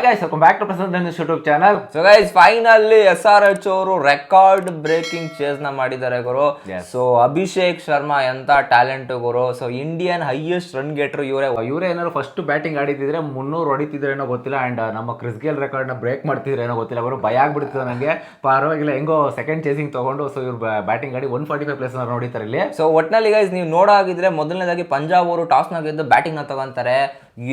Hi guys welcome back to Prasanna YouTube channel so guys finally S R H ಅವರು record breaking ಚೇಸ್ನ ಮಾಡಿದ್ದಾರೆ ಗುರು. So Abhishek Sharma ಎಂತ talent ಗುರು. So Indian highest run getter ಇವರೇ. ಇವರೇ ಏನಾದ್ರು ಫಸ್ಟ್ ಬ್ಯಾಟಿಂಗ್ ಆಡಿದ್ರೆ ಮುನ್ನೂರು ಹೊಡಿತಿದ್ರೇನೋ ಗೊತ್ತಿಲ್ಲ ಅಂಡ್ ನಮ್ಮ ಕ್ರಿಸ್ ಗೇಲ್ ರೆಕಾರ್ಡ್ನ ಬ್ರೇಕ್ ಮಾಡ್ತಿದ್ರೇನೋ ಗೊತ್ತಿಲ್ಲ ಅವರು ಭಯ ಆಗ್ಬಿಡ್ತಿದೆ ನನಗೆ ಪರವಾಗಿಲ್ಲ ಹೆಂಗೋ ಸೆಕೆಂಡ್ ಚೇಸಿಂಗ್ ತಗೊಂಡು ಸೊ ಇವ್ರು ಬ್ಯಾಟಿಂಗ್ ಆಡಿ ಒನ್ ಫಾರ್ಟಿ ಫೈವ್ ಪ್ಲೇಸ್ ನೋಡಿತಾರೆ ಇಲ್ಲಿ. ಸೊ ಒಟ್ನಲ್ಲಿ ಗೈಸ್ ನೀವು ನೋಡಾಗಿದ್ರೆ ಮೊದಲನೇದಾಗಿ ಪಂಜಾಬ್ ಅವರು ಟಾಸ್ನ ಗೆದ್ದು ಬ್ಯಾಟಿಂಗ್ನ ತಗೊಂತಾರೆ.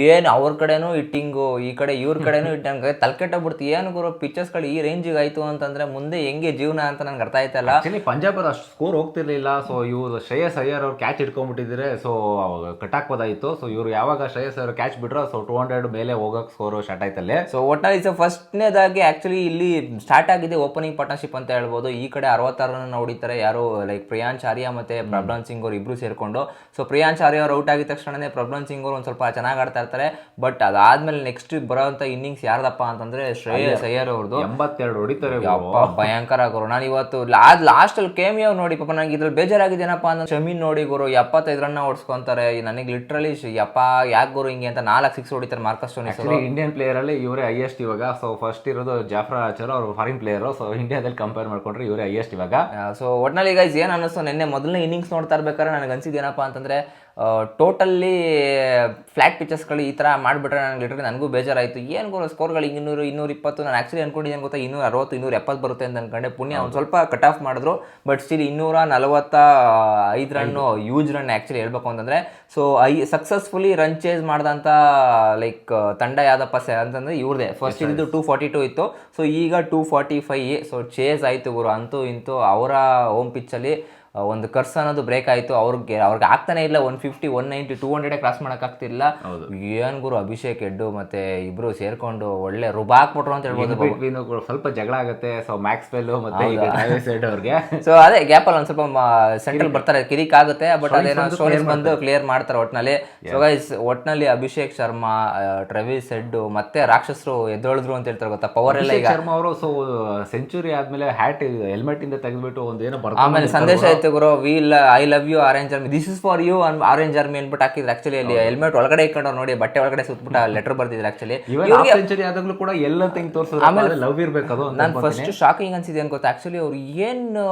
ಏನ್ ಅವ್ರ ಕಡೆನೂ ಇಟ್ಟಿಂಗು ಈ ಕಡೆ ಇವ್ರ ಕಡೆನೂ ಹಿಟ್ಟಂಗೆ ತಲೆಕೆಟ್ಟಬಿಡ್ತು ಏನು ಗುರು ಪಿಕ್ಚರ್ಸ್ಗಳು ಈ ರೇಂಜಿಗೆ ಆಯ್ತು ಅಂತಂದ್ರೆ ಮುಂದೆ ಹೆಂಗೆ ಜೀವನ ಅಂತ ನನಗೆ ಅರ್ಥ ಆಯ್ತಲ್ಲ ಆಕ್ಚುಲಿ ಪಂಜಾಬ್ ಅವ್ರು ಅಷ್ಟು ಸ್ಕೋರ್ ಹೋಗ್ತಿರ್ಲಿಲ್ಲ. ಸೊ ಇವರು ಶ್ರೇಯಸ್ ಅಯ್ಯರ್ ಅವ್ರು ಕ್ಯಾಚ್ ಇಟ್ಕೊಂಡ್ಬಿಟ್ಟಿದ್ರೆ ಸೊ ಅವಾಗ ಕಟ್ಟಾಕ್ಬೋದಾಯಿತು ಸೊ ಇವರು ಯಾವಾಗ ಶ್ರೇಯಸ್ ಅವರು ಕ್ಯಾಚ್ ಬಿಟ್ರು ಸೊ ಟೂ ಹಂಡ್ರೆಡ್ ಮೇಲೆ ಹೋಗೋಕೆ ಸ್ಕೋರ್ ಸ್ಟಾರ್ಟ್ ಆಯ್ತಲ್ಲೇ. ಸೊ ಒಟ್ನಲ್ಲಿ ಸೊ ಫಸ್ಟ್ನೇದಾಗಿ ಆ್ಯಕ್ಚುಲಿ ಇಲ್ಲಿ ಸ್ಟಾರ್ಟ್ ಆಗಿದೆ ಓಪನಿಂಗ್ ಪಾರ್ಟ್ನರ್ಶಿಪ್ ಅಂತ ಹೇಳ್ಬೋದು. ಈ ಕಡೆ ಅರವತ್ತಾರು ರನ್ ಹೊಡಿತಾರೆ ಯಾರು ಲೈಕ್ ಪ್ರಿಯಾಂಶ್ ಆರ್ಯ ಮತ್ತೆ ಪ್ರಬ್ಲನ್ ಸಿಂಗ್ ಅವರು ಇಬ್ಬರು ಸೇರ್ಕೊಂಡು. ಸೊ ಪ್ರಿಯಾಂಶ್ ಆರ್ಯ ಅವ್ರು ಔಟ್ ಆಗಿದ ತಕ್ಷಣನೇ ಪ್ರಬ್ಲನ್ ಸಿಂಗ್ ಅವರು ಒಂದು ಸ್ವಲ್ಪ ಚೆನ್ನಾಗಿ ಆಡ್ತಾ ಇರ್ತಾರೆ. ಬಟ್ ಅದಾದ್ಮೇಲೆ ನೆಕ್ಸ್ಟ್ ಬರೋಂತ ಇನ್ನಿಂಗ್ಸ್ ಯಾರ್ದಪ್ಪ ಅಂತಂದ್ರೆ ಶ್ರೇಯಸ್ ಅಯ್ಯರ್ ಅವ್ರದ್ದು ಎಂಬತ್ತೆರಡು ಹೊಡಿತಾರೆ ಭಯಂಕರ ಗುರು. ನಾನು ಇವತ್ತು ಆದ್ ಲಾಸ್ಟ್ ಅಲ್ಲಿ ಕೇಮಿಯೋ ನೋಡಿ ಪಾಪ ನನಗೆ ಇದ್ರಲ್ಲಿ ಬೇಜಾರಾಗಿದ್ದೇನಪ್ಪ ಅಂದ್ರೆ ಶಮೀನ್ ನೋಡಿ ಗುರು ಎಪ್ಪತ್ತೈದು ರನ್ ಓಡಿಸ್ಕೊಂತಾರೆ. ನನಗೆ ಲಿಟ್ರಲಿ ಯಪ್ಪ ಯಾಕೆ ಗುರು ಹಿಂಗೆ ಅಂತ ನಾಲ್ಕು ಸಿಕ್ಸ್ ಹೊಡಿತಾರೆ ಮಾರ್ಕಸ್ ಆಕ್ಚುಲಿ ಇಂಡಿಯನ್ ಪ್ಲೇಯರ್ ಅಲ್ಲಿ ಇವರೇ ಹೈಯೆಸ್ಟ್ ಇವಾಗ. ಸೊ ಫಸ್ಟ್ ಇರೋದು ಜಾಫ್ರಾ ಆಚರ್ ಅವರು ಫಾರಿನ್ ಪ್ಲೇಯರ್ ಸೊ ಇಂಡಿಯಾದಲ್ಲಿ ಕಂಪೇರ್ ಮಾಡ್ಕೊಂಡ್ರೆ ಇವರೇ ಹೈಯೆಸ್ಟ್ ಇವಾಗ. ಸೊ ಒಟ್ನಲ್ಲಿ ಗೈಸ್ ಏನು ಅನ್ನಿಸ್ತು? ನಿನ್ನೆ ಮೊದಲನೇ ಇನ್ನಿಂಗ್ಸ್ ನೋಡ್ತಾ ಇರ್ಬೇಕಾದ್ರೆ ನನಗೆ ಅನ್ಸಿದ್ದು ಏನಪ್ಪ ಅಂತಂದ್ರೆ ಟೋಟಲ್ಲಿ ಫ್ಲ್ಯಾಟ್ ಪಿಚಸ್ಗಳು ಈ ಥರ ಮಾಡಿಬಿಟ್ರೆ ನನಗೆ ಲಿಟ್ರಲಿ ನನಗೂ ಬೇಜಾರಾಯಿತು. ಏನು ಗುರು ಸ್ಕೋರ್ಗಳು ಇನ್ನೂರು ಇನ್ನೂರು ಇಪ್ಪತ್ತು ನಾನು ಆ್ಯಕ್ಚುಲಿ ಅನ್ಕೊಂಡಿದ್ದೇನೆ ಗೊತ್ತಾ? ಇನ್ನೂರ ಅರವತ್ತು ಇನ್ನೂರ ಎಪ್ಪತ್ತು ಬರುತ್ತೆ ಅಂತ ಅನ್ಕೊಂಡೆ. ಪುಣ್ಯ ಒಂದು ಸ್ವಲ್ಪ ಕಟ್ ಆಫ್ ಮಾಡಿದ್ರು. ಬಟ್ ಸ್ಟಿಲ್ ಇನ್ನೂರ ನಲವತ್ತ ಐದು ರನ್ನು ಯೂಜ್ ರನ್ ಆ್ಯಕ್ಚುಲಿ ಹೇಳ್ಬೇಕು ಅಂತಂದರೆ. So I successfully run chase ಮಾಡಿದಂಥ ಲೈಕ್ ತಂಡ ಯಾವ್ದಪ್ಪ ಸೆ ಅಂತಂದರೆ ಇವ್ರದೇ. ಫಸ್ಟ್ ಇದ್ದು ಟೂ ಫಾರ್ಟಿ ಟೂ ಇತ್ತು. ಸೊ ಈಗ two forty five so chase ಆಯಿತು ಗುರು. ಅಂತೂ ಇಂತೂ ಅವರ ಹೋಮ್ ಪಿಚ್ಚಲ್ಲಿ ಒಂದು ಕರ್ಸ್ ಅನ್ನೋದು ಬ್ರೇಕ್ ಆಯಿತು. ಅವ್ರಿಗೆ ಅವ್ರಿಗೆ ಆಗ್ತಾನೆ ಇಲ್ಲ. One fifty one ninety two ಹಂಡ್ರೆಡೇ cross ಮಾಡೋಕ್ಕಾಗ್ತಿಲ್ಲ ಆಗ್ತಿಲ್ಲ. ಏನ್ ಗುರು ಅಭಿಷೇಕ್ ಎಡ್ಡು ಮತ್ತೆ ಇಬ್ರು ಸೇರ್ಕೊಂಡು ಒಳ್ಳೆ ರುಬ್ ಹಾಕ್ಬಿಟ್ರು ಅಂತ ಹೇಳ್ಬೋದು ಸ್ವಲ್ಪ ಜಗಳ ಆಗುತ್ತೆ. ಸೊ ಮ್ಯಾಕ್ಸ್ ವೆಲ್ ಮತ್ತೆ ಅವ್ರಿಗೆ. ಸೊ ಅದೇ ಗ್ಯಾಪ್ ಅಲ್ಲಿ ಒಂದ್ ಸ್ವಲ್ಪ ಸೆಂಟ್ರಲ್ ಬರ್ತಾರೆ. ಕಿರಿಕ್ ಆಗುತ್ತೆ ಬಟ್ ಅದೇನೋ ಸ್ಟೋರೀಸ್ ಬಂದು ಕ್ಲಿಯರ್ ಮಾಡ್ತಾರೆ ಒಟ್ನಲ್ಲಿ. ಸೊ ಗೈಸ್ ಒಟ್ನಲ್ಲಿ ಅಭಿಷೇಕ್ ಶರ್ಮಾ ಟ್ರವಿಸ್ ಹೆಡ್ ಮತ್ತೆ ರಾಕ್ಷಸರು ಎದ್ದೊಳಿದ್ರು ಅಂತ ಹೇಳ್ತಾರೆ ಗೊತ್ತಾ? ಪವರ್ ಎಲ್ಲ ಈಗ ಶರ್ಮಾ ಅವರು ಸೊ ಸೆಂಚುರಿ ಆದ್ಮೇಲೆ ಹ್ಯಾಟ್ ಹೆಲ್ಮೆಟ್ ಇಂದ ತೆಗೆದ್ಬಿಟ್ಟು ಒಂದೇನೋ ಏನೋ ಆಮೇಲೆ ಸಂದೇಶ ಆಯ್ತು. ಗುರು will I love you orange army this is for you orange army ಅನ್ಬಿಟ್ಟು ಹಾಕಿದ್ರು ಆಕ್ಚುಲಿ ಅಲ್ಲಿ. ಹೆಲ್ಮೆಟ್ ಒಳಗಡೆ ಇಟ್ಕೊಂಡು ನೋಡಿ ಬಟ್ಟೆ ಒಳಗಡೆ ಸುತ್ಬಿಟ್ಟು ಲೆಟರ್ ಬರ್ತಿದ್ರು ಆಕ್ಚುಲಿ ಸೆಂಚುರಿ ಆದಾಗ್ಲೂ ಕೂಡ ಎಲ್ಲ ತಿಂಗ್ ಆಮೇಲೆ ಲವ್ ಇರ್ಬೇಕು ಅದು ನಾನು ಫಸ್ಟ್ ಶಾಕಿಂಗ್ ಅನ್ಸಿದೆ ಅಂತ ಗೊತ್ತಾ ಆಕ್ಚುಲಿ ಅವ್ರು ಏನು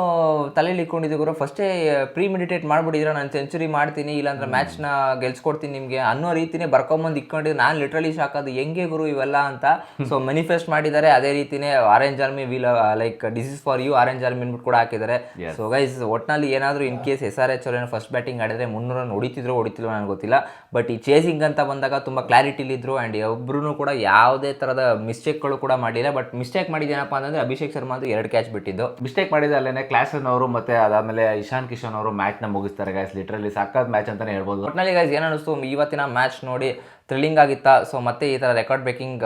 ತಲೆಯಲ್ಲಿ ಇಟ್ಕೊಂಡಿದ್ರು ಗುರು ಫಸ್ಟೇ ಪ್ರೀ ಮೆಡಿಟೇಟ್ ಮಾಡ್ಬಿಟ್ಟಿದ್ರೆ ನಾನು ಸೆಂಚುರಿ ಮಾಡ್ತೀನಿ ಇಲ್ಲಾಂದ್ರೆ ಮ್ಯಾಚ್ನ ಗೆಲ್ಸ್ಕೊಡ್ತೀನಿ ನಿಮಗೆ ಅನ್ನೋ ರೀತಿನೇ ಬರ್ಕೊಂಬಂದು ಇಟ್ಕೊಂಡಿದ್ದು ನಾನು ಲಿಟ್ರಲಿ ಶಾಕ್ ಅದು ಹೆಂಗೆ ಗುರು ಇವೆಲ್ಲ? ಅಂತ. ಸೊ ಮ್ಯಾನಿಫೆಸ್ಟ್ ಮಾಡಿದ್ದಾರೆ ಅದೇ ರೀತಿನೇ orange army will like this is for you orange army ಅಂದ್ಬಿಟ್ಟು ಕೂಡ ಹಾಕಿದ್ದಾರೆ. ಸೊ ಗೈಸ್ ಒಟ್ನಲ್ಲಿ ಏನಾದರೂ in case S R H ಅವ್ರೇನು ಫಸ್ಟ್ ಬ್ಯಾಟಿಂಗ್ ಆಡಿದ್ರೆ ಮುನ್ನೂರ ಹೊಡಿತಿದ್ರು ಹೊಡಿತಿಲ್ಲ ನನಗೆ ಗೊತ್ತಿಲ್ಲ. ಬಟ್ ಈ ಚೇಸಿಂಗ್ ಅಂತ ಬಂದಾಗ ತುಂಬ ಕ್ಲಾರಿಟಿಲಿದ್ರು ಆ್ಯಂಡ್ ಒಬ್ಬರೂ ಕೂಡ ಯಾವುದೇ ಥರದ ಮಿಸ್ಟೇಕ್ಗಳು ಕೂಡ ಮಾಡಿಲ್ಲ. ಬಟ್ ಮಿಸ್ಟೇಕ್ ಮಾಡಿದ್ದೇನಪ್ಪ ಅಂತಂದ್ರೆ ಅಭಿಷೇಕ್ ಶರ್ಮಾ ಅಂತ ಎರಡು ಕ್ಯಾಚ್ ಬಿಟ್ಟಿದ್ದು. ಮಿಸ್ಟೇಕ್ ಮಾಡಿದ ಅಲ್ಲೇ ಕ್ಲಾಸನ್ ಅವರು ಮತ್ತೆ ಅದಾದಮೇಲೆ ಇಶಾನ್ ಕಿಶನ್ ಅವರು ಮ್ಯಾಚ್ನ ನ ಮುಗಿಸ್ತಾರೆ ಗೈಸ್ ಲಿಟ್ರಲ್ಲಿ ಸಾಕಾದ ಮ್ಯಾಚ್ ಅಂತಲೇ ಹೇಳ್ಬೋದು. ಒಟ್ನಲ್ಲಿ ಗೈಸ್ ಏನು ಅನಿಸ್ತು? ಇವತ್ತಿನ ಮ್ಯಾಚ್ ನೋಡಿ ಥ್ರಿಲ್ಲಿಂಗ್ ಆಗಿತ್ತಾ? ಸೊ ಮತ್ತೆ ಈ ಥರ ರೆಕಾರ್ಡ್ ಬ್ರೇಕಿಂಗ್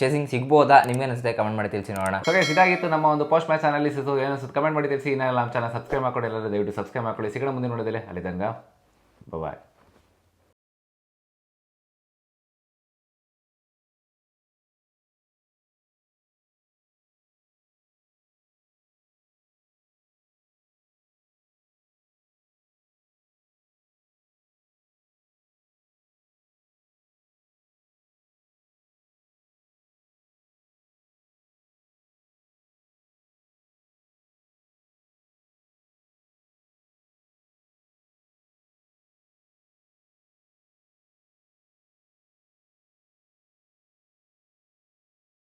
ಚೇಸಿಂಗ್ ಸಿಗ್ಬೋದಾ? ನಿಮ್ಗೆ ಅನಿಸುತ್ತೆ ಕಮೆಂಟ್ ಮಾಡಿ ತಿಳಿಸಿ ನೋಡೋಣ. ಸೊ ಇದಾಗಿತ್ತು ನಮ್ಮ ಒಂದು ಪೋಸ್ಟ್ ಮ್ಯಾಚ್ ಅನಾಲಿಸಿಸ್ ಏನಿಸುತ್ತೆ ಕಮೆಂಟ್ ಮಾಡಿ ತಿಳಿಸಿ. ಇನ್ನೆಲ್ಲ ನಮ್ಮ ಚಾನಲ್ ಸಬ್ಸ್ಕ್ರೈಬ್ ಮಾಡ್ಕೊಡಿ ಎಲ್ಲರೂ ದಯವಿಟ್ಟು ಸಬ್ಸ್ಕ್ರೈಬ್ ಮಾಡ್ಕೊಳ್ಳಿ. ಸಿಗೋಣ ಮುಂದೆ ನೋಡಿದ್ರೆ ಅಲ್ಲಿ ಬಾಯ್